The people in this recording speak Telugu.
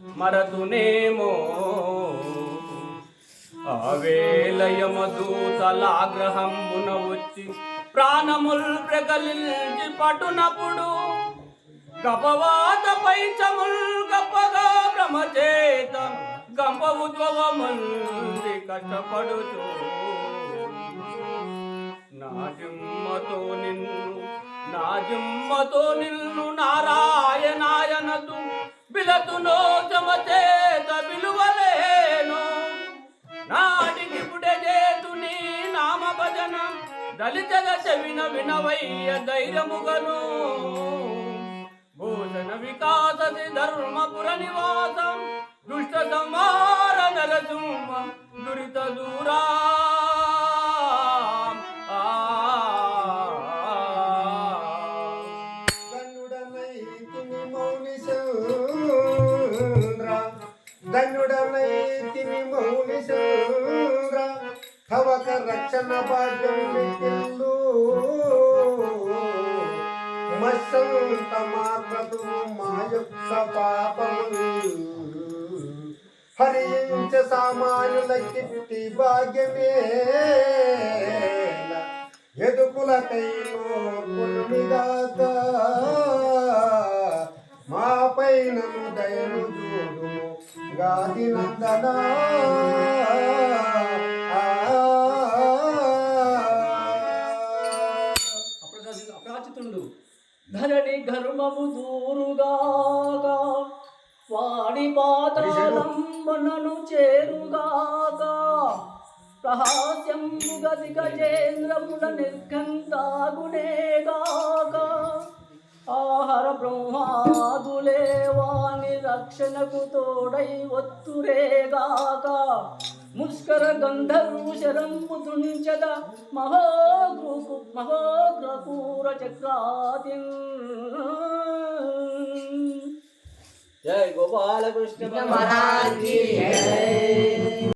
మరదునేమో. ఆవేలయమదూతలాగ్రహంబున వచ్చి ప్రాణముల్ ప్రగలించి పటునప్పుడు గపవాత పైచముల్ గప్పగా భ్రమచేత గంప ఉద్భవమంది కష్టపడుచు. నాజిమ్మతో నిన్ను నాజిమ్మతో నిన్ను నారాయణాయనతు బిలతునో జమచేత విలువలేను. నాటికి పుడే చేతు నామ భజన దళితగ చెవిన వినవయ్య ధైర్యముగను. భూషణ వికాస ధర్మపుర నివాసం దుష్ట సంహార ధన్యుడనైతిని మౌని చంద్ర కవక రక్షణ భాగ్యం మిగిల్లు మస్సంత మాత్రదు మా యొక్క పాపము హరించ సామాన్యుల కిట్టి భాగ్యమే. ఎదుకులకైనో పుల్మిగాక మా పైన దయను గాది నందనా. అప్రాచితుండు ధరణి ధర్మము దూరుగాక వాడి పాతాళంబనను చేరుగాక. రహస్యంబు గతి గజేంద్రముల నిర్గంతాగునేగాక పరబ్రహ్మాదులే వాణి రక్షణకు తోడై వత్తురేగాక ముష్కర గంధర్వు శరంబుతుంచద మహోగ్రుకు మహోగ్రపూర చక్రాతి. జై గోపాలకృష్ణ మహారాజ్